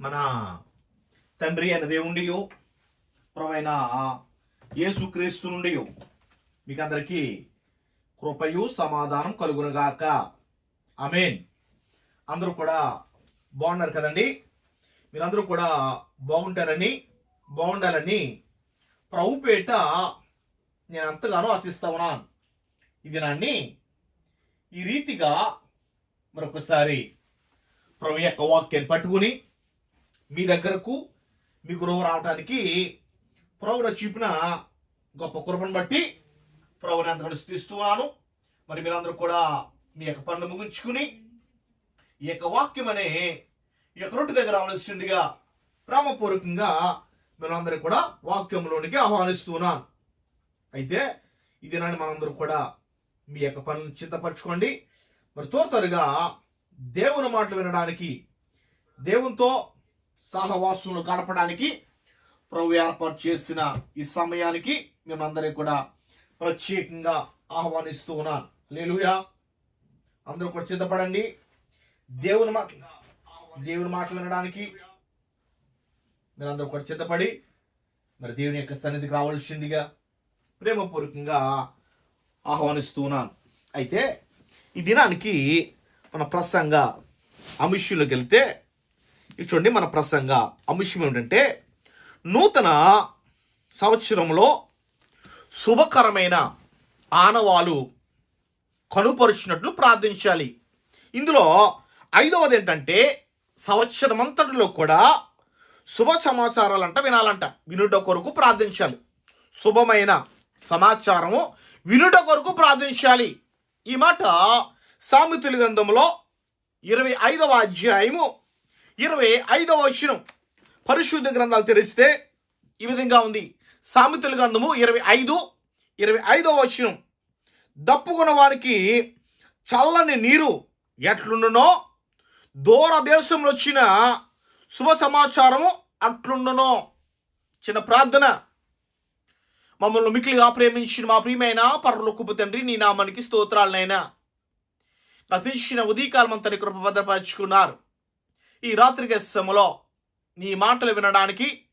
మన తండ్రి అయిన దేవుండియో ప్రవైన యేసుక్రీస్తు నుండియో మీకు అందరికీ కృపయు సమాధానం కలుగునుగాక. ఆమేన్. అందరూ కూడా బాగున్నారు కదండి? మీరందరూ కూడా బాగుంటారని బాగుండాలని ప్రభుపేట నేను ఎంతగానో ఆశిస్తా ఉన్నాను. ఈ దినాన్ని ఈ రీతిగా మరొకసారి ప్రభు యొక్క వాక్యాన్ని పట్టుకుని మీ దగ్గరకు మీ గురువు రావడానికి ప్రభున చూపిన గొప్ప కృపను బట్టి ప్రభుని అంతగా స్థుతిస్తున్నాను. మరి మీరందరూ కూడా మీ యొక్క పనులు ముగించుకుని ఈ యొక్క వాక్యం అనే ఈ యొక్క రొట్టె దగ్గర రావాల్సిందిగా ప్రేమపూర్వకంగా మీరందరూ కూడా వాక్యంలోనికి ఆహ్వానిస్తున్నాను. అయితే ఈ దినాన్ని మనందరూ కూడా మీ యొక్క పనులు చింతపరచుకోండి మరి తోతరుగా దేవుని మాటలు వినడానికి దేవునితో సహవాసంలో గడపడానికి ప్రభు ఏర్పాటు చేసిన ఈ సమయానికి మిమ్మల్ని కూడా ప్రత్యేకంగా ఆహ్వానిస్తూ ఉన్నాను లేలుయా అందరూ కూడా సిద్ధపడండి. దేవుని మాట దేవుని మాటలు వినడానికి మీరందరూ కూడా సిద్ధపడి మరి దేవుని యొక్క సన్నిధికి రావాల్సిందిగా ప్రేమపూర్వకంగా ఆహ్వానిస్తున్నాను అయితే ఈ దినానికి మన ప్రసంగ అంశంలోకి వెళ్తే చూడండి మన ప్రసంగ. అంశం ఏమిటంటే నూతన సంవత్సరంలో శుభకరమైన ఆనవాలు కనుపరుచినట్లు ప్రార్థించాలి. ఇందులో ఐదవది ఏంటంటే సంవత్సరం అంతటిలో కూడా శుభ సమాచారాలంట వినాలంట. వినుట కొరకు ప్రార్థించాలి. శుభమైన సమాచారము వినుట కొరకు ప్రార్థించాలి. ఈ మాట సామెతల గ్రంథంలో ఇరవై ఐదవ అధ్యాయము ఇరవై ఐదవ వచనం పరిశుద్ధ గ్రంథాలు తెరిస్తే ఈ విధంగా ఉంది. సామెతల గ్రంథము ఇరవై ఐదు ఇరవై ఐదవ వచనం దప్పుకున్న వారికి చల్లని నీరు ఎట్లుండునో దూర దేశంలో వచ్చిన శుభ సమాచారము అట్లుండునో. చిన్న ప్రార్థన. మమ్మల్ని మిక్కిలిగా ప్రేమించిన మా ప్రియమైన పరలోకపు తండ్రి నీ నామానికి స్తోత్రాలనైనా గతించిన ఉదయకాలం అంతని కృప భద్రపరుచుకున్నారు. ఈ రాత్రి గస్సములో నీ మాటలు వినడానికి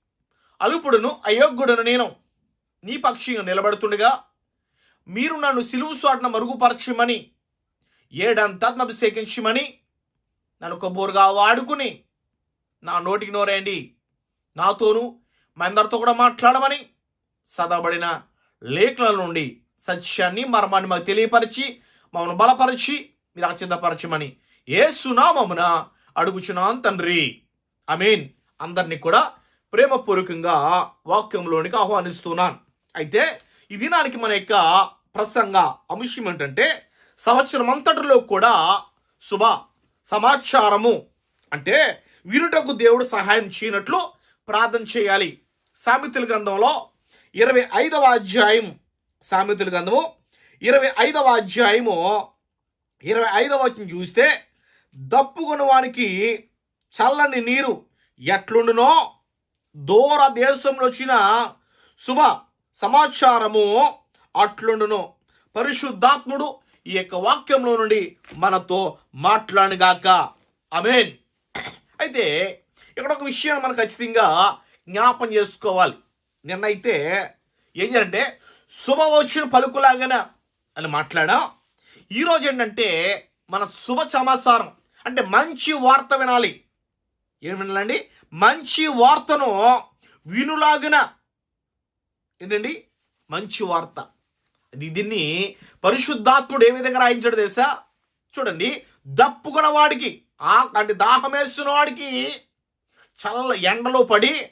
అలుపుడును అయోగ్యుడును నేను నీ పక్షిగా నిలబడుతుండగా మీరు నన్ను సిలువు స్వాటన మరుగుపరచమని ఏడంతాత్మభిషేకించమని నన్ను కొబ్బూరుగా వాడుకుని నా నోటికి నోరేయండి. నాతోనూ మా అందరితో కూడా మాట్లాడమని సదబడిన లేఖల నుండి సత్యాన్ని మర్మాన్ని మాకు తెలియపరిచి మమ్మల్ని బలపరిచి మీరు ఆచిందపరచమని ఏ సునామమున అడుగుచున్నాను తండ్రి. మీన్ అందరినీ కూడా ప్రేమపూర్వకంగా వాక్యంలోనికి ఆహ్వానిస్తున్నాను. అయితే ఈ దినానికి మన యొక్క ప్రసంగ అంశం ఏంటంటే సంవత్సరం అంతటిలో కూడా శుభ సమాచారము. అంటే వీరుటకు దేవుడు సహాయం చేయనట్లు ప్రార్థన చేయాలి. సామెతల గ్రంథంలో ఇరవై ఐదవ అధ్యాయం సామెతల గ్రంథము ఇరవై ఐదవ అధ్యాయము ఇరవై ఐదవ చూస్తే దప్పుకున్న వానికి చల్లని నీరు ఎట్లుండునో దూర దేశంలో వచ్చిన శుభ సమాచారము అట్లుండును. పరిశుద్ధాత్ముడు ఈ యొక్క వాక్యంలో నుండి మనతో మాట్లాడగాక. అమేన్ అయితే ఇక్కడ ఒక విషయం మనం ఖచ్చితంగా జ్ఞాపం చేసుకోవాలి. నిన్నైతే ఏం చేయాలంటే వచ్చిన పలుకులాగాన అని మాట్లాడాం. ఈరోజు ఏంటంటే మన శుభ సమాచారం అంటే మంచి వార్త వినాలి. ఏం వినాలండి? మంచి వార్తను వినులాగిన ఏంటండి? మంచి వార్త. అది దీన్ని పరిశుద్ధాత్ముడు ఏ విధంగా రాయించాడు తెలుసా? చూడండి. దప్పుకున్న వాడికి ఆ అంటే దాహం వేస్తున్న వాడికి చల్ల ఎండలో పడి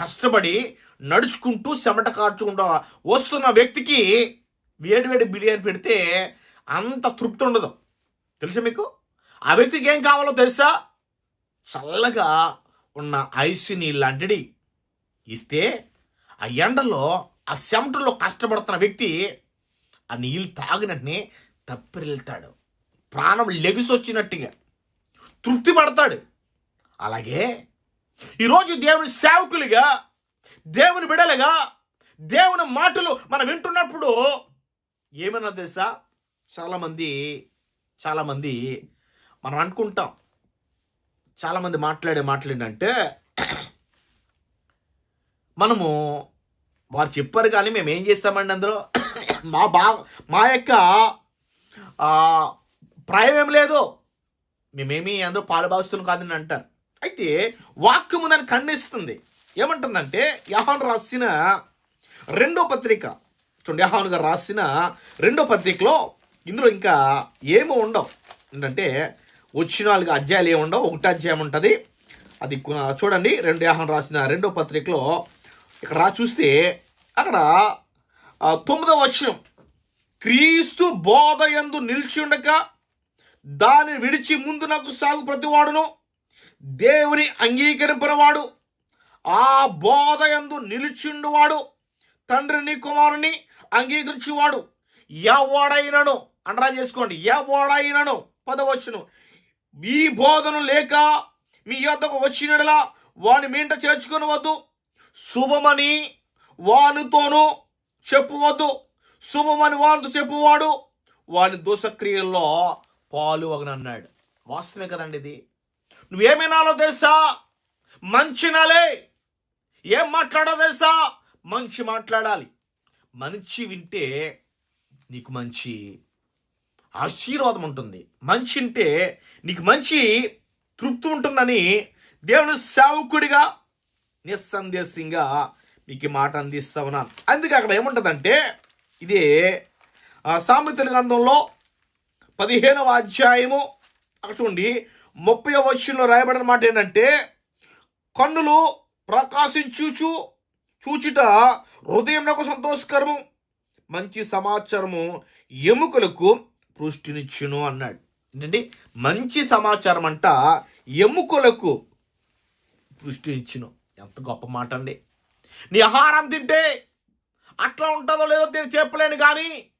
కష్టపడి నడుచుకుంటూ చెమట కార్చుకుంటూ వస్తున్న వ్యక్తికి వేడివేడి బిర్యానీ పెడితే అంత తృప్తి ఉండదు. తెలుసా మీకు? ఆ వ్యక్తికి ఏం కావాలో తెలుసా? చల్లగా ఉన్న ఐస్ నీళ్ళంటిడి ఇస్తే ఆ ఎండలో ఆ సెంటర్లో కష్టపడుతున్న వ్యక్తి ఆ నీళ్ళు తాగినట్టునే తప్పిరెళ్తాడు. ప్రాణం లెగిసొచ్చినట్టుగా తృప్తి పడతాడు. అలాగే ఈరోజు దేవుని సేవకులుగా దేవుని బిడలుగా దేవుని మాటలు మనం వింటున్నప్పుడు ఏమన్నా తెలుసా? చాలామంది చాలామంది మనం అనుకుంటాం. చాలామంది మాట్లాడే మాటలు ఏంటంటే మనము వారు చెప్పారు కానీ మేము ఏం చేస్తామండి అందులో? మా బా మా యొక్క ప్రాయం ఏం లేదు. మేమేమి అందరూ పాలుభావిస్తున్నాం కాదని అంటారు. అయితే వాక్యము దాన్ని ఖండిస్తుంది. ఏమంటుందంటే యహాన్ రాసిన రెండో పత్రిక. చూడండి యహాన్ గారు రాసిన రెండో పత్రికలో ఇందులో ఇంకా ఏమో ఉండవు. ఏంటంటే వచ్చిన నాలుగు అధ్యాయాలు ఏముండవు? ఒకటి అధ్యాయం ఉంటుంది. అది చూడండి రెండు యహాన్ రాసిన రెండో పత్రికలో ఇక్కడ రా చూస్తే అక్కడ తొమ్మిదో వచనం. క్రీస్తు బోధ ఎందు నిలిచి ఉండక దాన్ని విడిచి ముందు నాకు సాగు ప్రతివాడును. దేవుని అంగీకరింపనివాడు. ఆ బోధ ఎందు నిలిచిండువాడు. తండ్రిని కుమారుని అంగీకరించేవాడు. ఎవడైనను అండరా చేసుకోండి. ఎవడైనను పదవచ్చును మీ బోధను లేక మీ యొద్దకు వచ్చినలా వాని మీంట చేర్చుకొనవద్దు. శుభమని వానితోనూ చెప్పువద్దు. శుభమని వానితో చెప్పువాడు. వాని దోషక్రియల్లో పాలు అన్నాడు వాస్తవే కదండి ఇది. నువ్వేమైనాలో తెలుసా? మంచి నాలే. ఏం మాట్లాడో తెలుసా? మంచి మాట్లాడాలి. మంచి వింటే నీకు మంచి ఆశీర్వాదం ఉంటుంది. మంచి అంటే నీకు మంచి తృప్తి ఉంటుందని దేవుని సేవకుడిగా నిస్సందేశంగా మీకు మాట అందిస్తా ఉన్నాను అందుకే అక్కడ ఏముంటుందంటే ఇదే ఆ, సామెతల గ్రంథంలో పదిహేనవ అధ్యాయము అక్కడ చూడండి ముప్పై వచ్చంలో రాయబడిన మాట ఏంటంటే కన్నులు ప్రకాశించుచు చూచుట హృదయంకు సంతోషకరము మంచి సమాచారము ఎముకలకు పుష్టినిచ్చును అన్నాడు. ఏంటండి? మంచి సమాచారం అంట ఎముకలకు పుష్టినిచ్చును ఎంత గొప్ప మాట అండి నీ ఆహారం తింటే అట్లా ఉంటుందో లేదో నేను చెప్పలేను కానీ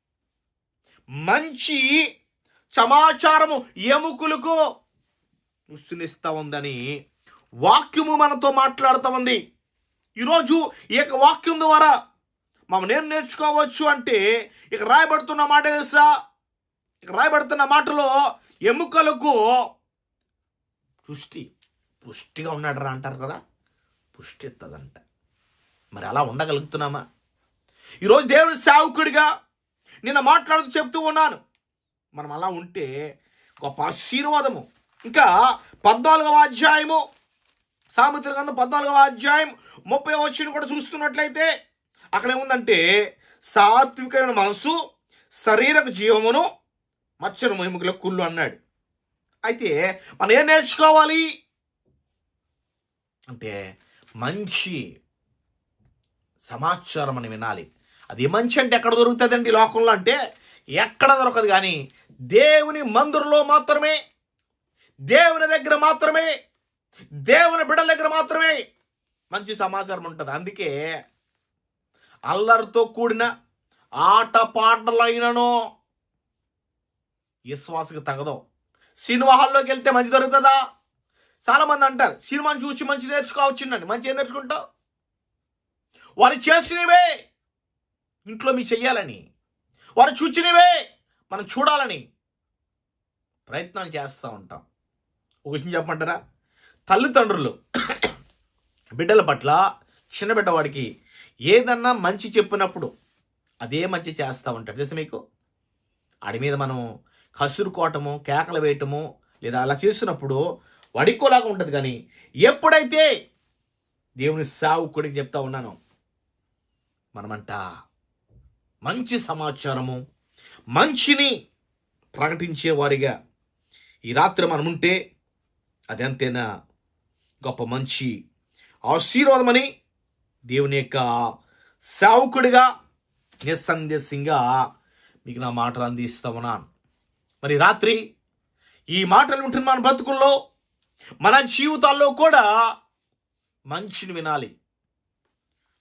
మంచి సమాచారము ఎముకలకు పుష్టినిస్తా ఉందని వాక్యము మనతో మాట్లాడుతూ ఉంది. ఈరోజు ఈ యొక్క వాక్యం ద్వారా మనం నేను నేర్చుకోవచ్చు అంటే ఇక రాయబడుతున్న మాట తెలుసా? రాయబడుతున్న మాటలో ఎముకలకు పుష్టి పుష్టిగా ఉన్నాడు రా అంటారు కదా పుష్టి ఇస్తుందంట మరి అలా ఉండగలుగుతున్నామా? ఈరోజు దేవుని సేవకుడిగా నిన్న మాట్లాడుతూ చెప్తూ ఉన్నాను. మనం అలా ఉంటే గొప్ప ఆశీర్వాదము. ఇంకా పద్నాలుగవ అధ్యాయము సామెతల గ్రంథం పద్నాలుగవ అధ్యాయం ముప్పై వచ్చిన కూడా చూస్తున్నట్లయితే అక్కడ ఏముందంటే సాత్వికమైన మనసు శరీరక జీవమును మచ్చరు ఎముకల కుళ్ళు అన్నాడు. అయితే మనం ఏం నేర్చుకోవాలి? అంటే మంచి సమాచారం అని వినాలి. అది మంచి అంటే ఎక్కడ దొరుకుతుందండి లోకంలో అంటే ఎక్కడ దొరకదు కానీ దేవుని మందిరంలో మాత్రమే దేవుని దగ్గర మాత్రమే దేవుని బిడ్డల దగ్గర మాత్రమే మంచి సమాచారం ఉంటుంది. అందుకే అల్లరితో కూడిన ఆట పాటలైనను విశ్వాసకు తగదు. సినిమా హాల్లోకి వెళ్తే మంచి దొరుకుతుందా? చాలా మంది అంటారు సినిమాని చూసి మంచి నేర్చుకోవచ్చునండి మంచి ఏం నేర్చుకుంటావు? వారు చేసినవే. ఇంట్లో మీ చెయ్యాలని. వారు చూచినవే. మనం చూడాలని ప్రయత్నాలు చేస్తూ ఉంటాం. ఒక విషయం చెప్పమంటారా? తల్లిదండ్రులు బిడ్డల పట్ల చిన్న బిడ్డవాడికి ఏదన్నా మంచి చెప్పినప్పుడు అదే మంచి చేస్తూ ఉంటాడు తెలుసా మీకు? ఆడి మీద మనం కసురుకోవటము కేకలు వేయటము లేదా అలా చేసినప్పుడు వడికోలాగా ఉంటుంది కానీ ఎప్పుడైతే దేవుని సావుకుడికి చెప్తా ఉన్నాను మనమంట మంచి సమాచారము మంచిని ప్రకటించేవారిగా ఈ రాత్రి మనముంటే అది ఎంతైనా గొప్ప మంచి ఆశీర్వాదమని దేవుని యొక్క సేవకుడిగా నిస్సందేశంగా మీకు నా మాటలు అందిస్తా ఉన్నాను. మరి రాత్రి ఈ మాటలు ఉంటున్న మన బ్రతుకుల్లో మన జీవితాల్లో కూడా మంచిని వినాలి.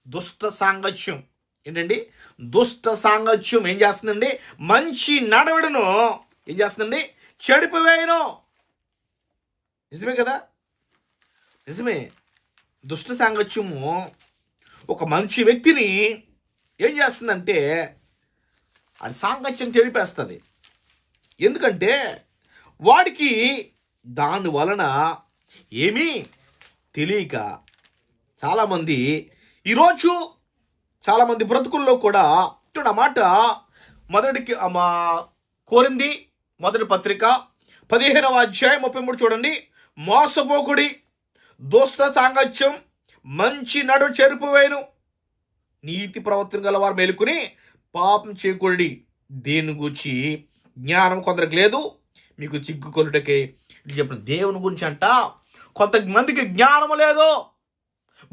దుష్ట సాంగత్యం. ఏంటండి? దుష్ట సాంగత్యం ఏం చేస్తుందండి? మంచి నడవడను ఏం చేస్తుందండి? చెడిపివేయను నిజమే కదా? నిజమే. దుష్ట సాంగత్యము ఒక మంచి వ్యక్తిని ఏం చేస్తుందంటే అది సాంగత్యం చెడిపేస్తుంది. ఎందుకంటే వాడికి దాని వలన ఏమీ తెలియక చాలామంది ఈరోజు చాలామంది బ్రతుకుల్లో కూడా చూడండి మాట మొదటికి మా కోరింది మొదటి పత్రిక పదిహేనవ అధ్యాయం ముప్పై మూడు చూడండి. మోసపోకుడి దోస్త సాంగత్యం మంచి నడు చెరుపువేను నీతి ప్రవర్తన గల వారు మేలుకుని పాపం చేయకూడి దేని గురించి? జ్ఞానం కొందరికి లేదు మీకు చిక్కుకొనుటకే ఇది చెప్పిన దేవుని గురించి అంట. కొంతమందికి జ్ఞానం లేదు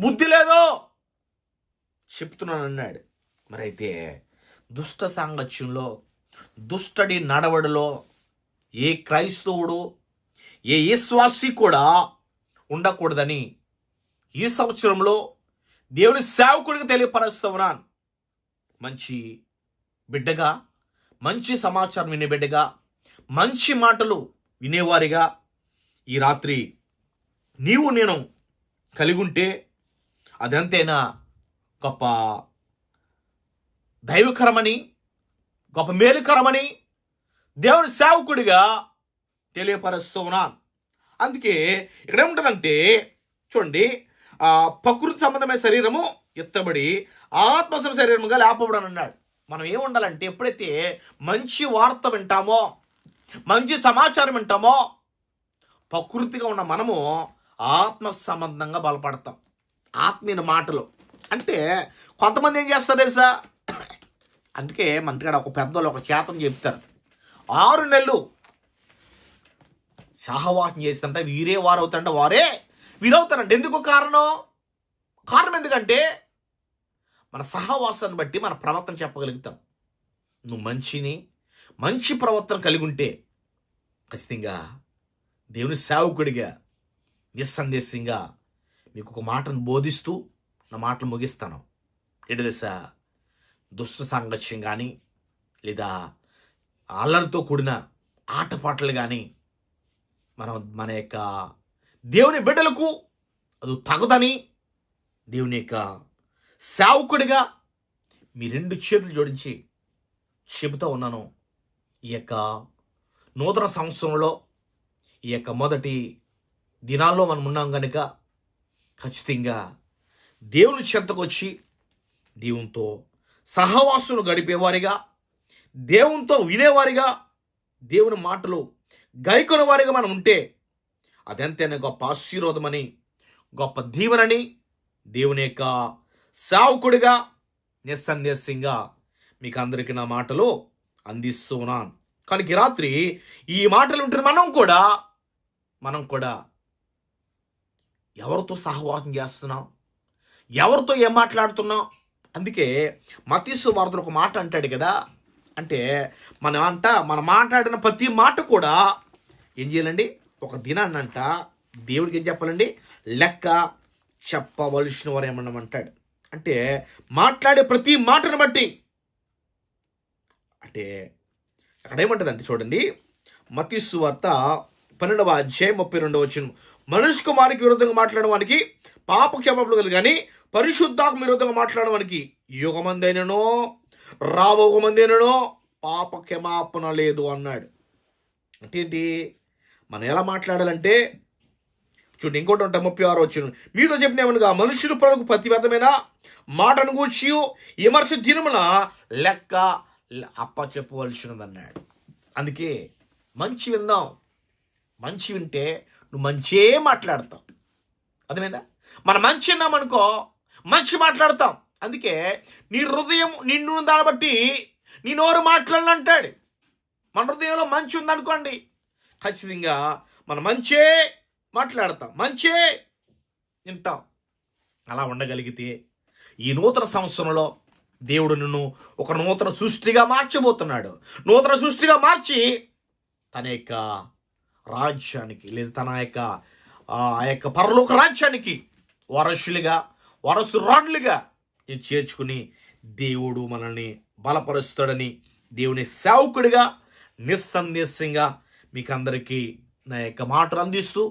బుద్ధి లేదు. చెప్తున్నాను అన్నాడు మరైతే దుష్ట సాంగత్యంలో దుష్టడి నడవడిలో ఏ క్రైస్తవుడు ఏ విశ్వాసి కూడా ఉండకూడదని ఈ సంవత్సరంలో దేవుని సేవకుడికి తెలియపరుస్తూ ఉన్నాను. మంచి బిడ్డగా మంచి సమాచారం వినేబిడ్డగా మంచి మాటలు వినేవారిగా ఈ రాత్రి నీవు నేను కలిగి ఉంటే అదంతేనా గొప్ప దైవకరమని గొప్ప మేలుకరమని దేవుని సేవకుడిగా తెలియపరుస్తూ ఉన్నాను అందుకే ఇక్కడ ఏముంటుందంటే చూడండి ఆ ప్రకృతి సంబంధమైన శరీరము ఎత్తబడి ఆత్మ శరీరముగా లేపబడని అన్నాడు మనం ఏముండాలంటే ఎప్పుడైతే మంచి వార్త వింటామో మంచి సమాచారం వింటామో ప్రకృతిగా ఉన్న మనము ఆత్మ సంబంధంగా బలపడతాం. ఆత్మీయ మాటలు. అంటే కొంతమంది ఏం చేస్తారు సార్ అందుకే మనకాడ ఒక పెద్దలు ఒక చేతం చెప్తారు. ఆరు నెలలు సహవాసం చేస్తుంటే వీరే వారవుతుంటే వారే వీరవుతారంటే. ఎందుకు కారణం? కారణం ఎందుకంటే మన సహవాసాన్ని బట్టి మన ప్రవర్తన చెప్పగలుగుతాం. నువ్వు మంచిని మంచి ప్రవర్తన కలిగి ఉంటే ఖచ్చితంగా దేవుని సేవకుడిగా నిస్సందేశంగా మీకు ఒక మాటను బోధిస్తూ నా మాటలు ముగిస్తాను. ఏంటి దశ దుష్ట సాంగత్యం కానీ లేదా అల్లరితో కూడిన ఆటపాటలు కానీ మనం మన యొక్క దేవుని బిడ్డలకు అది తగదని దేవుని యొక్క సేవకుడిగా మీ రెండు చేతులు జోడించి చెబుతూ ఉన్నాను. ఈ యొక్క నూతన సంవత్సరంలో ఈ యొక్క మొదటి దినాల్లో మనం ఉన్నాం కనుక ఖచ్చితంగా దేవుని చెంతకు వచ్చి దేవునితో సహవాసులు గడిపేవారిగా దేవునితో వినేవారిగా దేవుని మాటలు గైకొని వారిగా మనం ఉంటే అదెంతైనా గొప్ప ఆశీర్వాదమని గొప్ప దీవెనని దేవుని యొక్క సావుకుడిగా నిస్సందేశంగా మీకు అందరికీ నా మాటలు అందిస్తూ ఉన్నాను కానీ రాత్రి ఈ మాటలు ఉంటున్న మనం కూడా మనం కూడా ఎవరితో సహవాసం చేస్తున్నాం? ఎవరితో ఏం మాట్లాడుతున్నాం? అందుకే మతీసు వార్తలు ఒక మాట అంటాడు కదా? అంటే మనం అంట మనం మాట్లాడిన ప్రతి మాట కూడా ఏం చేయాలండి? ఒక దినాన్నంట దేవుడికి ఏం చెప్పాలండి? లెక్క చెప్పవలసిన వారు ఏమన్నా అంటాడు అంటే మాట్లాడే ప్రతి మాటను బట్టి. అంటే అక్కడ ఏమంటుందంటే చూడండి మతీసు వార్త పన్నెండవ అధ్యాయం ముప్పై రెండవ వచ్చిన మనుషు కుమారికి విరుద్ధంగా మాట్లాడడానికి పాప క్షమాపణ కలిగి కానీ పరిశుద్ధాకు విరుద్ధంగా మాట్లాడడానికి యుగమందైననో రావోగమందైననో పాప క్షమాపణ లేదు అన్నాడు. అంటే ఏంటి? మనం ఎలా మాట్లాడాలంటే చూడండి ఇంకోటి ఉంటా ముప్పై ఆరు వచ్చిన మీతో చెప్పిన ఏమనగా మనుషులు పలుకు ప్రతివేదమైన మాటను గూర్చి విమర్శ దినమున లెక్క అప్ప చెప్పవలసినదన్నాడు. అందుకే మంచి విందాం. మంచి వింటే నువ్వు మంచే మాట్లాడతావు. అర్థమైందా? మన మంచి విన్నామనుకో మంచి మాట్లాడతాం. అందుకే నీ హృదయం నిండు దాన్ని బట్టి నీ నోరు మాట్లాడాలంటాడు మన హృదయంలో మంచి ఉందనుకోండి. ఖచ్చితంగా మనం మంచే మాట్లాడతాం. మంచే వింటాం అలా ఉండగలిగితే ఈ నూతన సంవత్సరంలో దేవుడు నిన్ను ఒక నూతన సృష్టిగా మార్చబోతున్నాడు. నూతన సృష్టిగా మార్చి తన యొక్క రాజ్యానికి లేదా తన యొక్క ఆ యొక్క పరలోక రాజ్యానికి వరసులుగా వారసురాండ్లుగా ఇది చేర్చుకుని దేవుడు మనల్ని బలపరుస్తాడని దేవుని సేవకుడిగా నిస్సందేశంగా మీకు అందరికీ నా యొక్క మాటలు అందిస్తూ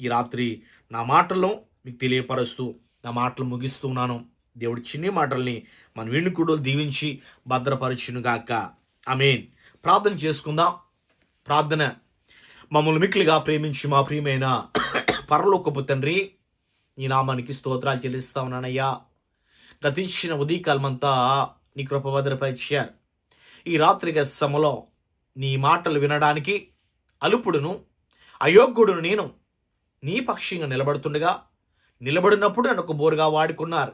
ఈ రాత్రి నా మాటల్లో మీకు తెలియపరుస్తూ నా మాటలు ముగిస్తున్నాను దేవుడి చిన్ని మాటల్ని మన వెనుకుడు దీవించి భద్రపరచునుగాక. అమేన్ ప్రార్థన చేసుకుందాం. ప్రార్థన మమ్మల్ని మిక్కిలిగా ప్రేమించి మా ప్రియమైన పరలోకపు తండ్రి నీ నామానికి స్తోత్రాలు చెల్లిస్తా ఉన్నానయ్యా. గతించిన ఉదయకాలమంతా నీ కృప భద్రపరిచారు. ఈ రాత్రి సమలో నీ మాటలు వినడానికి అలుపుడును అయోగ్యుడును నేను. నీ పక్షంగా నిలబడుతుండగా నిలబడినప్పుడు నన్ను ఒక బోరుగా వాడుకున్నారు.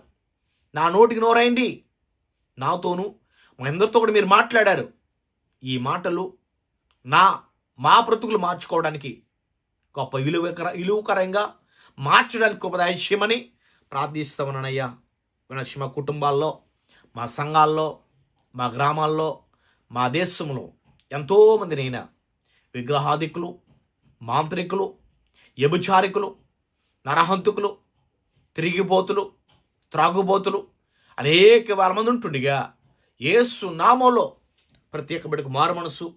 నా నోటికి నోరైంది. నాతోనూ మా అందరితో కూడా మీరు మాట్లాడారు. ఈ మాటలు నా మా బ్రతుకులు మార్చుకోవడానికి గొప్ప విలువకర విలువకరంగా మార్చడానికి ఉపదాయిష్యమని ప్రార్థిస్తామనయ్యా వినొచ్చి మా కుటుంబాల్లో మా సంఘాల్లో మా గ్రామాల్లో మా దేశంలో ఎంతోమందినైనా విగ్రహాదికులు మాంత్రికులు వ్యభిచారికులు నరహంతుకులు తిరిగిపోతులు త్రాగుబోతులు అనేక వేల మంది ఉంటుండగా ఏసు నామంలో ప్రత్యేక బిడ్డకు మారు మనసు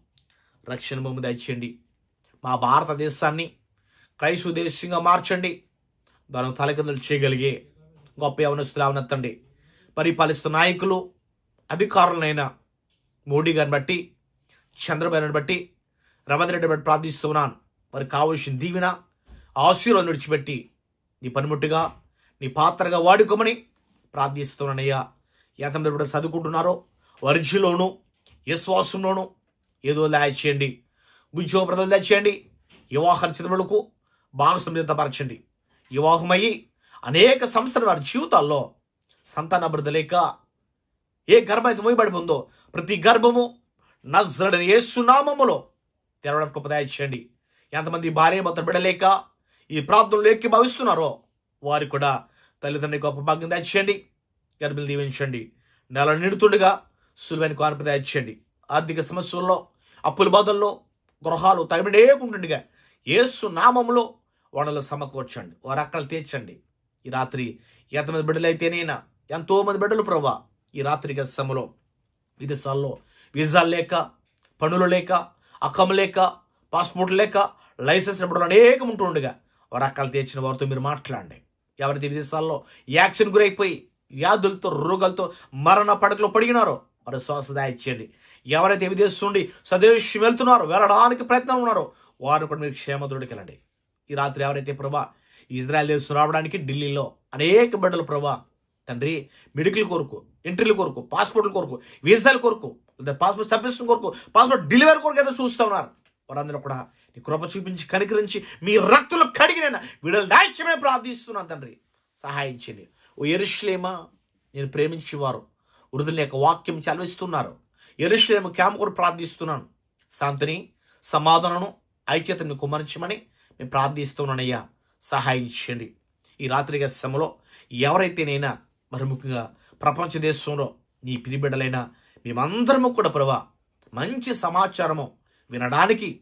రక్షణ బొమ్మ దయచేయండి మా భారతదేశాన్ని క్రైస్తవ దేశంగా మార్చండి. దాని తలకిందులు చేయగలిగే గొప్ప యవనస్తులు అవనెత్తండి పరిపాలిస్తున్న నాయకులు అధికారులైన మోడీ గారిని బట్టి చంద్రబాబు బట్టి రవీంద్ర రెడ్డి బట్టి ప్రార్థిస్తున్నాను మరి కావలసిన దీవెన ఆశీర్వాదం విడిచిపెట్టి నీ పనిముట్టుగా నీ పాత్రగా వాడుకోమని ప్రార్థిస్తున్నానయ్యా. ఎంతమంది కూడా చదువుకుంటున్నారో వర్జిలోను విశ్వాసంలోను ఏదో చేయండి ఉద్యోగ ప్రజలు దయచేయండి వివాహం చిత్రములకు భాగస్వామ్యతపరచండి వివాహమయ్యి అనేక సంస్థల వారి జీవితాల్లో సంతాన అభివృద్ధి లేక ఏ గర్భం అయితే మోయబడి ప్రతి గర్భము నజరడని సునామములో తెరవడానికి కృప చేయండి ఎంతమంది భార్య భర్త బిడలేక ఈ ప్రార్థనలు ఎక్కి భావిస్తున్నారో వారు కూడా తల్లిదండ్రుల గొప్ప భాగ్యం దయచేయండి గర్భిలు దీవించండి. నెల నిడుతుండగా సులువైన కానుపు దయచేయండి ఆర్థిక సమస్యల్లో అప్పుల బాధల్లో గృహాలు తగినడేకుంటుండగా ఏసు నామంలో వనలు సమకూర్చండి. వారు అక్కలు తీర్చండి. ఈ రాత్రి ఎంతమంది బిడ్డలైతేనైనా ఎంతోమంది బిడ్డలు ప్రభా ఈ రాత్రి గస్సములో విదేశాల్లో వీసాలు లేక పనులు లేక అక్కము లేక పాస్పోర్ట్ లేక లైసెన్స్ బిడ్డలు అనేకం ఉంటుండగా వరాకాలు అక్కలు తీర్చిన వారితో మీరు మాట్లాడండి. ఎవరైతే విదేశాల్లో యాక్సిడెంట్ గురైపోయి వ్యాధులతో రోగాలతో మరణ పడకలో పడిగినారో వారు శ్వాస దాయిచ్చేయండి ఎవరైతే విదేశం నుండి స్వదేశం వెళ్తున్నారో వెళ్ళడానికి ప్రయత్నం ఉన్నారో వారు కూడా మీరు క్షేమదుడికి వెళ్ళండి. ఈ రాత్రి ఎవరైతే ప్రభా ఇజ్రాయల్ దేశం రావడానికి ఢిల్లీలో అనేక బిడ్డలు ప్రభా తండ్రి మెడికల్ కొరకు ఎంట్రీల కొరకు పాస్పోర్ట్ల కొరకు వీసాల కొరకు లేదా పాస్పోర్ట్ సబ్మిషన్ కొరకు పాస్పోర్ట్ డెలివరీ కొరకు ఏదో చూస్తూ ఉన్నారు. వారందరూ కూడా నీ కృప చూపించి కనికరించి మీ రక్తులు కడిగిన వీడలు దాయిత్యమే ప్రార్థిస్తున్నాను తండ్రి. సహాయం చేయండి. ఓ ఎరుషులేమా నేను ప్రేమించేవారు. వృద్ధుల యొక్క వాక్యం చలవిస్తున్నారు ఎరుషులేమ క్యామ్ కూడా ప్రార్థిస్తున్నాను. శాంతిని సమాధానను ఐక్యతను కుమరించమని నేను ప్రార్థిస్తున్నానయ్యా. సహాయం చేయండి. ఈ రాత్రిగా శ్రమలో ఎవరైతేనైనా మరి ముఖ్యంగా ప్రపంచ దేశంలో నీ పిరిబిడ్డలైనా మేమందరము కూడా ప్రభా మంచి సమాచారము వినడానికి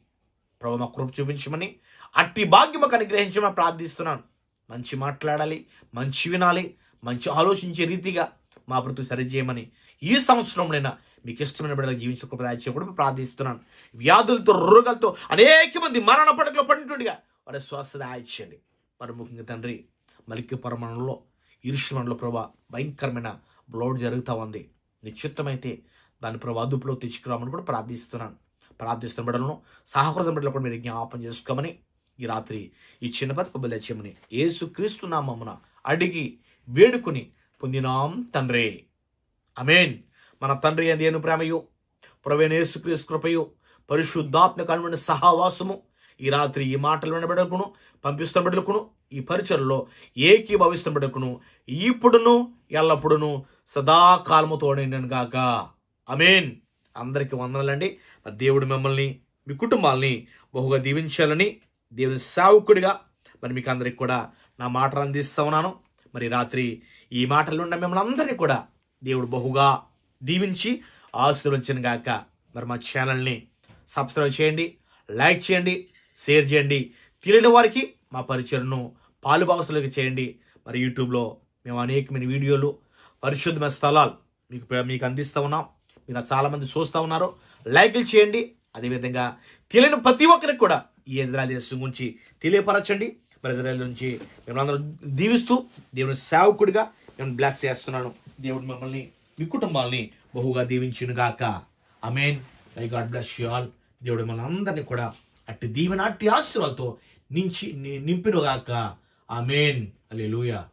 ప్రభు మా కృప చూపించమని అట్టి భాగ్యము అనుగ్రహించమని ప్రార్థిస్తున్నాను. మంచి మాట్లాడాలి మంచి వినాలి మంచి ఆలోచించే రీతిగా మా బ్రతుకు సరిచేయమని ఈ సంవత్సరంలోనైనా మీకు ఇష్టమైన బిడ్డలకు జీవించే కృప కూడా ప్రార్థిస్తున్నాను. వ్యాధులతో రోగాలతో అనేక మంది మరణ పడకలో పడినట్టుగా వారి స్వస్థత దాయిచ్చండి మరి ముఖ్యంగా తండ్రి మలిక్య పరమాణంలో ఇరుషులంలో ప్రభా భయంకరమైన బ్లౌడ్ జరుగుతూ ఉంది. నిశ్చిత్తమైతే దాని ప్రభా అదుపులో తెచ్చుకురామని కూడా ప్రార్థిస్తున్నాను. ప్రార్థిస్తున్న బిడ్డలను సహకృత బిడ్డలు కూడా మీరు జ్ఞాపం చేసుకోమని ఈ రాత్రి ఈ చిన్న పథకం బలచ్యమని యేసు క్రీస్తు నామమున అడిగి వేడుకుని పొందినాం తండ్రి. అమేన్ మన తండ్రి అదేను ప్రేమయు ప్రవేణ యేసుక్రీస్తు కృపయు పరిశుద్ధాత్మక అనుమైన సహవాసము ఈ రాత్రి ఈ మాటలు వినబడకును పంపిస్తున్న బిడ్డలకును ఈ పరిచయలో ఏకీభవిస్తున్న బిడ్డకును ఇప్పుడును ఎల్లప్పుడును సదాకాలము తోడైనను గాక. అమేన్ అందరికీ వందనాలండి. దేవుడు మిమ్మల్ని మీ కుటుంబాల్ని బహుగా దీవించాలని దేవుని సావుకుడిగా మరి మీకు అందరికి కూడా నా మాటలు అందిస్తా ఉన్నాను. మరి రాత్రి ఈ మాటలు ఉన్న మిమ్మల్ని అందరినీ కూడా దేవుడు బహుగా దీవించి ఆశీర్వదించిన గాక మరి మా ఛానల్ని సబ్స్క్రైబ్ చేయండి లైక్ చేయండి షేర్ చేయండి. తెలియని వారికి మా పరిచయను పాలుభాగస్తులకు చేయండి. మరి యూట్యూబ్లో మేము అనేకమైన వీడియోలు పరిశుద్ధమైన స్థలాలు మీకు మీకు అందిస్తూ ఉన్నాం. మీరు చాలామంది చూస్తూ ఉన్నారు. లైక్లు చేయండి. అదేవిధంగా తెలియని ప్రతి ఒక్కరికి కూడా ఈ ఇజ్రాయల్ దేశం గురించి తెలియపరచండి. మరి ఇజ్రాయల్ నుంచి మిమ్మల్ని దీవిస్తూ దేవుని సేవకుడిగా నేను బ్లెస్ చేస్తున్నాను. దేవుడు మిమ్మల్ని మీ కుటుంబాలని బహుగా దీవించిన గాక. Amen I God bless you all దేవుడు మన అందరినీ కూడా అట్టి దీవెన అట్టి ఆశీర్వాలతో నించి నింపినుగాక. అలే లూయా